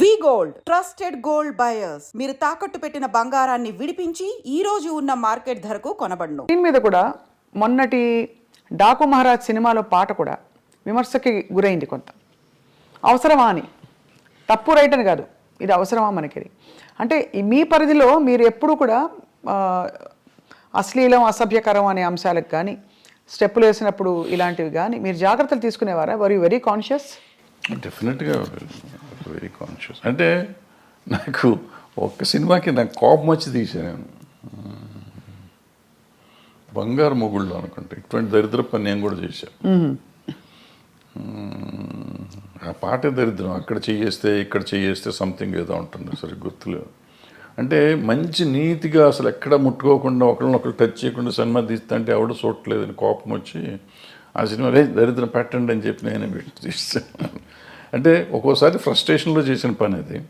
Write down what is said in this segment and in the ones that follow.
We gold trusted gold buyers. మీరు తాకట్టు పెట్టిన బంగారాన్ని విడిపించి ఈ రోజు ఉన్న మార్కెట్ ధరకు కొనబడను. దీని మీద కూడా మొన్నటి డాకు మహారాజ్ సినిమాలో పాట కూడా విమర్శకి గురైంది కొంత. అవసరమా అని. తప్పు రైట్ అని కాదు. ఇది అవసరమా మనకి అంటే మీ పరిధిలో మీరు ఎప్పుడు కూడా అశ్లీలం అసభ్యకరం అనే అంశాలకు కానీ స్టెప్పులు వేసినప్పుడు ఇలాంటివి కానీ మీరు జాగ్రత్తలు తీసుకునేవారా? వర్ యూ వెరీ కాన్షియస్ డెఫినెట్గా వెరీ కాన్షియస్ అంటే నాకు ఒక్క సినిమాకి నాకు కోపం వచ్చి తీసాను బంగారు మొగుళ్ళు అనుకుంటా ఇటువంటి దరిద్ర పని నేను కూడా చేశాను. ఆ పాటే దరిద్రం అక్కడ చేయేస్తే ఇక్కడ చేయేస్తే సంథింగ్ ఏదో ఉంటుంది సరే గుర్తులేదు. అంటే మంచి నీతిగా అసలు ఎక్కడ ముట్టుకోకుండా ఒకరినొకరు టచ్ చేయకుండా సినిమా తీస్తా అంటే ఎవడు చూడట్లేదని కోపం వచ్చి ఆ సినిమా "రేయ్, దరిద్రం పెట్టండి అని చెప్పి నేనే పెట్టి తీస్తాను అంటే ఒక్కోసారి ఫ్రస్ట్రేషన్లో చేసిన పని అది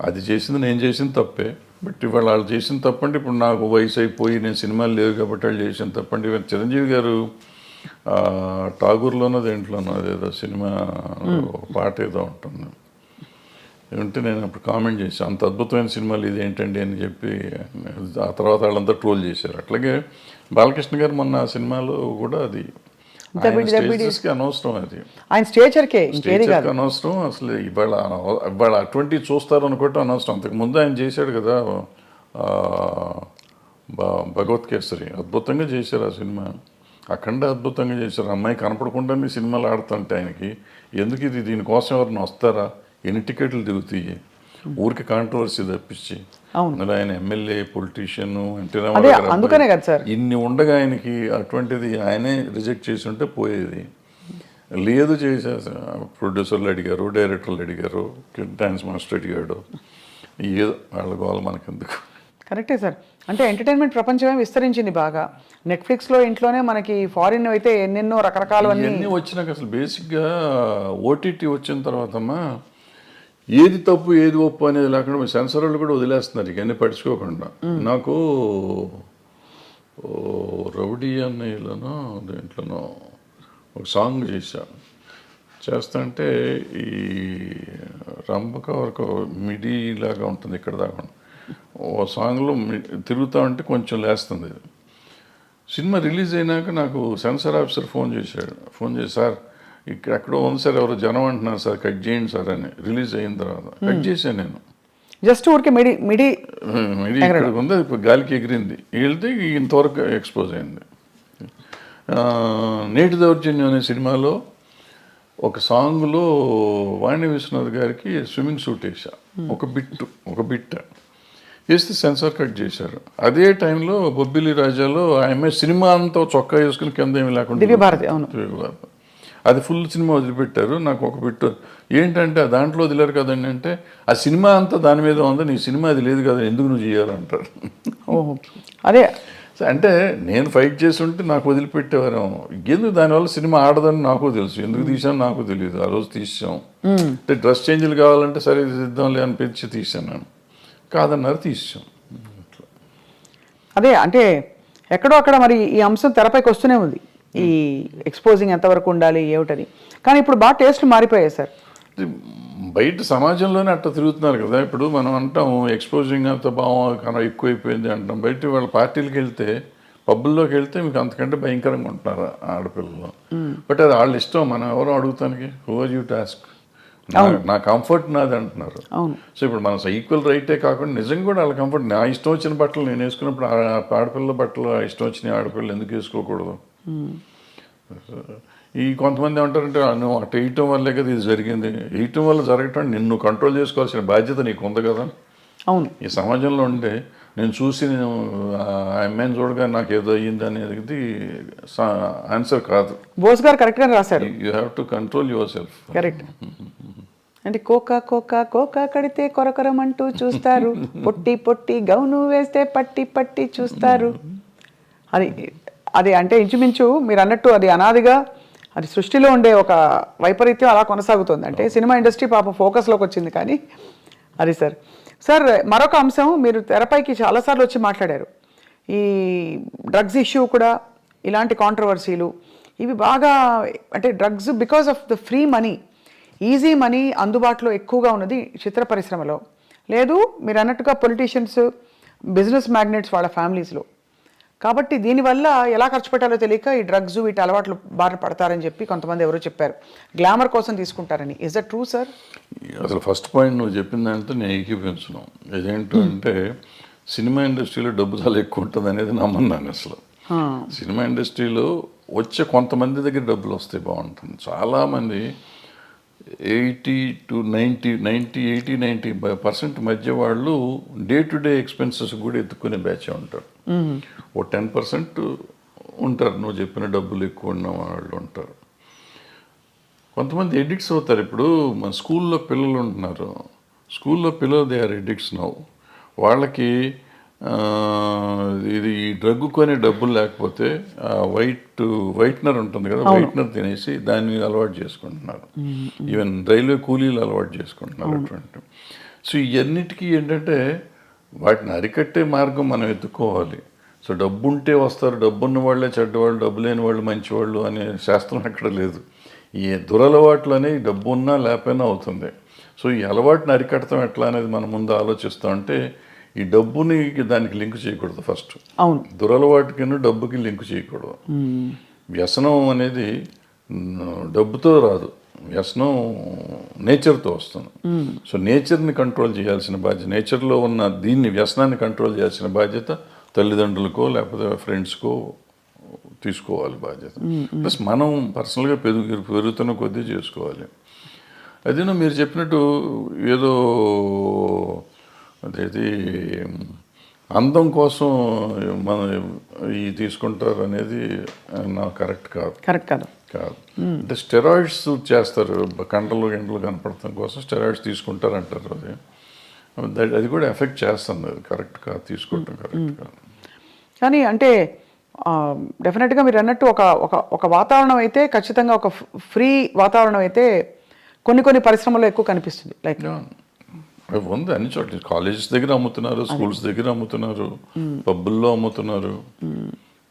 అది చేసింది నేను చేసిన తప్పే. బట్ ఇవాళ వాళ్ళు చేసిన తప్పండి ఇప్పుడు నాకు వయసు అయిపోయి నేను సినిమాలు లేవు కాబట్టి వాళ్ళు చేసిన తప్పండి చిరంజీవి గారు ఠాగూర్లోనో దేంట్లోనో అదేదో సినిమా పాట ఏదో ఉంటుంది. ఏమంటే నేను అప్పుడు కామెంట్ చేశాను అంత అద్భుతమైన సినిమాలు ఇది ఏంటండి? అని చెప్పి ఆ తర్వాత వాళ్ళంతా ట్రోల్ చేశారు. అట్లాగే బాలకృష్ణ గారు మొన్న ఆ సినిమాలో కూడా అది అనవసరం అది. ఆయన స్టేచర్కే ఇంకేది కాదు. స్టేచర్కి అనవసరం అసలు ఇవాళ ఇవాళ అటువంటి చూస్తారు అనుకోవటం అనవసరం. అంతకు ముందు ఆయన చేశాడు కదా భగవత్ కేసరి. అద్భుతంగా చేశారు ఆ సినిమా. అఖండ అద్భుతంగా చేశారు. అమ్మాయి కనపడకుండానే సినిమాలు ఆడుతుంటే ఆయనకి. ఎందుకు ఇది? దీనికోసం ఎవరిని వస్తారా? ఎన్ని టికెట్లు దిగుతాయి ఊరికి కాంట్రవర్సీ తప్పించి. అవును. ఆయన ఎమ్మెల్యే పొలిటీషియన్ గారి అందుకనే. కదా సార్. ఇన్ని ఉండగా ఆయనకి అటువంటిది ఆయనే రిజెక్ట్ చేసి ఉంటే పోయేది లేదు చేసేసా ప్రొడ్యూసర్లు అడిగారు డైరెక్టర్లు అడిగారు డాన్స్ మాస్టర్ అడిగాడు ఏదో వాళ్ళ గోల మనకెందుకు కరెక్టే సార్ అంటే ఎంటర్టైన్మెంట్ ప్రపంచమే విస్తరించింది బాగా నెట్ఫ్లిక్స్లో ఇంట్లోనే మనకి ఫారిన్ అయితే ఎన్నెన్నో రకరకాలవన్నీ ఇవన్నీ వచ్చినాక అసలు బేసిక్గా ఓటీటీ వచ్చిన తర్వాతమ్మా ఏది తప్పు ఏది ఒప్పు అనేది లేకుండా సెన్సర్ వాళ్ళు కూడా వదిలేస్తున్నారు. ఇవన్నీ పట్టించుకోకుండా. నాకు రౌడీ అన్నయ్యలోనో దేంట్లోనో ఒక సాంగ్ చేశా. చేస్తుంటే ఈ రంభక వరకు మిడి లాగా ఉంటుంది ఇక్కడ దాకా. ఓ సాంగ్లో తిరుగుతా ఉంటే కొంచెం లేస్తుంది. సినిమా రిలీజ్ అయినాక నాకు సెన్సార్ ఆఫీసర్ ఫోన్ చేశాడు. ఫోన్ చేసి సార్ ఇక్కడ ఎక్కడో ఉంది సార్ ఎవరో జనం అంటున్నారు సార్ కట్ చేయండి సార్ అని. రిలీజ్ అయిన తర్వాత. కట్ చేశాను నేను. జస్ట్ ఊరికి మిడి మిడి ఇది ఇక్కడ ఉంది అది గాలికి ఎగిరింది. వెళ్తే ఇంతవరకు ఎక్స్పోజ్ అయింది. నేటి దౌర్జన్యం అనే సినిమాలో ఒక సాంగ్లో వాణి విశ్వనాథ్ గారికి స్విమ్మింగ్ సూట్ వేసా ఒక బిట్టు ఒక బిట్ వేస్తే సెన్సార్ కట్ చేశారు. అదే టైంలో బొబ్బిలి రాజాలో ఆమె సినిమా అంతా చొక్కా వేసుకుని కింద ఏమి లేకుండా. అది ఫుల్ సినిమా వదిలిపెట్టారు. నాకు ఒక బిట్టు ఏంటంటే ఆ దాంట్లో వదిలేరు కదండి అంటే ఆ సినిమా అంతా దాని మీద ఉంది నీ సినిమా అది లేదు కదా ఎందుకు నువ్వు చేయాలంటారు. ఓహో. అదే. సో అంటే నేను ఫైట్ చేసి ఉంటే నాకు వదిలిపెట్టేవారేమో. ఎందుకు దానివల్ల సినిమా ఆడదని నాకు తెలుసు. ఎందుకు తీసాను నాకు తెలియదు ఆ రోజు తీసాం అంటే డ్రెస్ చేంజ్లు కావాలంటే సరే తీద్దాంలే అనిపించి తీసాను నేను. కాదన్నారు తీసాం అదే అంటే ఎక్కడో అక్కడ మరి ఈ అంశం తెరపైకి వస్తూనే ఉంది. ఈ ఎక్స్పోజింగ్ ఎంతవరకు ఉండాలి ఏమిటని. కానీ ఇప్పుడు బాగా టేస్ట్లు మారిపోయాయి సార్ బయట సమాజంలోనే అట్లా తిరుగుతున్నారు కదా. ఇప్పుడు మనం అంటాం ఎక్స్పోజింగ్ అంత భావం కన్నా ఎక్కువైపోయింది అంటాం. బయట వాళ్ళ పార్టీలకు వెళ్తే పబ్బుల్లోకి వెళ్తే మీకు అంతకంటే భయంకరంగా ఉంటున్నారు ఆడపిల్లలు. బట్ అది వాళ్ళ ఇష్టం మనం ఎవరో అడుగుతానికి? Who are you to ask నా కంఫర్ట్ నాది అంటున్నారు. సో ఇప్పుడు మన ఈక్వల్ రైటే కాకుండా నిజంగా కూడా వాళ్ళ కంఫర్ట్ నా ఇష్టం వచ్చిన బట్టలు నేను వేసుకున్నప్పుడు ఆ ఆడపిల్ల బట్టలు ఇష్టం వచ్చిన ఆడపిల్లలు ఎందుకు వేసుకోకూడదు? ఈ కొంతమంది ఏమంటారంటే "ఆ, నువ్వు అటు వేయటం వల్లే కదా ఇది జరిగింది. వేయటం వల్ల జరగటం నిన్ను కంట్రోల్ చేసుకోవాల్సిన బాధ్యత నీకు ఉంది కదా. అవును. ఈ సమాజంలో ఉంటే నేను చూసి నేను ఆ అమ్మాయిని చూడగా నాకు ఏదో అయ్యింది అనేది ఆన్సర్ కాదు. బోస్ గారు కరెక్ట్గానే రాశారు. You have to control yourself correct. అంటే కోకా కోకా కోకా కడితే కొరకొరమంటూ చూస్తారు. పొట్టి పొట్టి గౌను వేస్తే పట్టి పట్టి చూస్తారు. అది అది అంటే ఇంచుమించు మీరు అన్నట్టు అది అనాదిగా అది సృష్టిలో ఉండే ఒక వైపరీత్యం అలా కొనసాగుతుంది. అంటే సినిమా ఇండస్ట్రీ పాప ఫోకస్లోకి వచ్చింది కానీ అది సార్. సార్ మరొక అంశం మీరు తెరపైకి చాలాసార్లు వచ్చి మాట్లాడారు. ఈ డ్రగ్స్ ఇష్యూ కూడా ఇలాంటి కాంట్రవర్సీలు ఇవి బాగా అంటే drugs because of the free money easy money అందుబాటులో ఎక్కువగా ఉన్నది చిత్ర పరిశ్రమలో. లేదు మీరు అన్నట్టుగా పొలిటీషియన్స్ బిజినెస్ మ్యాగ్నెట్స్ వాళ్ళ ఫ్యామిలీస్లో. కాబట్టి దీనివల్ల ఎలా ఖర్చు పెట్టాలో తెలియక ఈ డ్రగ్స్ వీటి అలవాట్లు బారిన పడతారని చెప్పి కొంతమంది ఎవరో చెప్పారు. గ్లామర్ కోసం తీసుకుంటారని. ఇస్ దట్ ట్రూ సార్ అసలు ఫస్ట్ పాయింట్ నువ్వు చెప్పిన దాంతో నేను ఏకీపించను ఇదేంటంటే సినిమా ఇండస్ట్రీలో డబ్బు చాలా ఎక్కువ ఉంటుంది అనేది నమ్మన్నాను అసలు. సినిమా ఇండస్ట్రీలో వచ్చే కొంతమంది దగ్గర డబ్బులు వస్తే బాగుంటుంది. చాలామంది eighty to ninety ninety eighty ninety percent మధ్య వాళ్ళు డే టు డే ఎక్స్పెన్సెస్ కూడా ఎత్తుకునే బ్యాచ్ ఉంటారు. ఓ టెన్ పర్సెంట్ ఉంటారు. నువ్వు చెప్పిన డబ్బులు ఎక్కువ ఉన్న వాళ్ళు ఉంటారు. కొంతమంది ఎడిక్ట్స్ అవుతారు. ఇప్పుడు మన స్కూల్లో పిల్లలు ఉంటున్నారు. స్కూల్లో పిల్లలు దే ఆర్ ఎడిక్ట్స్ నవ్వు వాళ్ళకి ఇది ఈ డ్రగ్ కొనే డబ్బులు లేకపోతే వైట్ వైట్నర్ ఉంటుంది కదా వైట్నర్ తినేసి దాన్ని అలవాటు చేసుకుంటున్నారు. ఈవెన్ రైల్వే కూలీలు అలవాటు చేసుకుంటున్నారు అటువంటి. సో ఇవన్నిటికీ ఏంటంటే వాటిని అరికట్టే మార్గం మనం ఎత్తుకోవాలి. సో డబ్బు ఉంటే వస్తారు డబ్బు ఉన్న వాళ్ళే చెడ్డవాళ్ళు డబ్బు లేని వాళ్ళు మంచివాళ్ళు అనే శాస్త్రం ఎక్కడ లేదు. ఈ దురలవాట్లు అనేవి డబ్బు ఉన్నా లేకపోయినా అవుతుంది. సో ఈ అలవాటుని అరికడతాం ఎట్లా అనేది మనం ముందు ఆలోచిస్తాం అంటే ఈ డబ్బుని దానికి లింక్ చేయకూడదు ఫస్ట్. అవును. దురలవాటుకి డబ్బుకి లింక్ చేయకూడదు. వ్యసనం అనేది డబ్బుతో రాదు. వ్యసనం నేచర్తో వస్తుంది. సో నేచర్ని కంట్రోల్ చేయాల్సిన బాధ్యత నేచర్లో ఉన్న దీన్ని వ్యసనాన్ని కంట్రోల్ చేయాల్సిన బాధ్యత తల్లిదండ్రులకో లేకపోతే ఫ్రెండ్స్కో తీసుకోవాలి బాధ్యత. ప్లస్ మనం పర్సనల్గా పెరుగు పెరుగుతున్న కొద్దీ చేసుకోవాలి. అదేనో మీరు చెప్పినట్టు ఏదో అదేది అందం కోసం మన ఈ తీసుకుంటారు అనేది నా కరెక్ట్ కాదు. కరెక్ట్ కాదు. కాదు. అంటే స్టెరాయిడ్స్ చేస్తారు కండలు గంటలు కనపడటం కోసం స్టెరాయిడ్స్ తీసుకుంటారు అంటారు అది అది కూడా ఎఫెక్ట్ చేస్తుంది అది. కరెక్ట్ కాదు తీసుకోవటం కరెక్ట్ కాదు. కానీ అంటే డెఫినెట్గా మీరు అన్నట్టు ఒక ఒక ఒక వాతావరణం అయితే ఖచ్చితంగా ఒక ఫ్రీ వాతావరణం అయితే కొన్ని కొన్ని పరిశ్రమల్లో ఎక్కువ కనిపిస్తుంది. లైక్ ఉంది అన్ని చోట్ల. కాలేజెస్ దగ్గర అమ్ముతున్నారు స్కూల్స్ దగ్గర అమ్ముతున్నారు పబ్బుల్లో అమ్ముతున్నారు.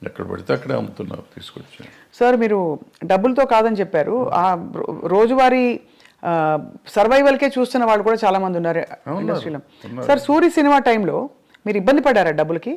ఎక్కడ పడితే అక్కడే అమ్ముతున్నారు తీసుకొచ్చి సార్ మీరు డబ్బులతో కాదని చెప్పారు. ఆ రోజువారీ సర్వైవల్కే చూస్తున్న వాళ్ళు కూడా చాలా మంది ఉన్నారు ఇండస్ట్రీలో. సార్ సూరి సినిమా టైంలో మీరు ఇబ్బంది పడ్డారా డబ్బులకి?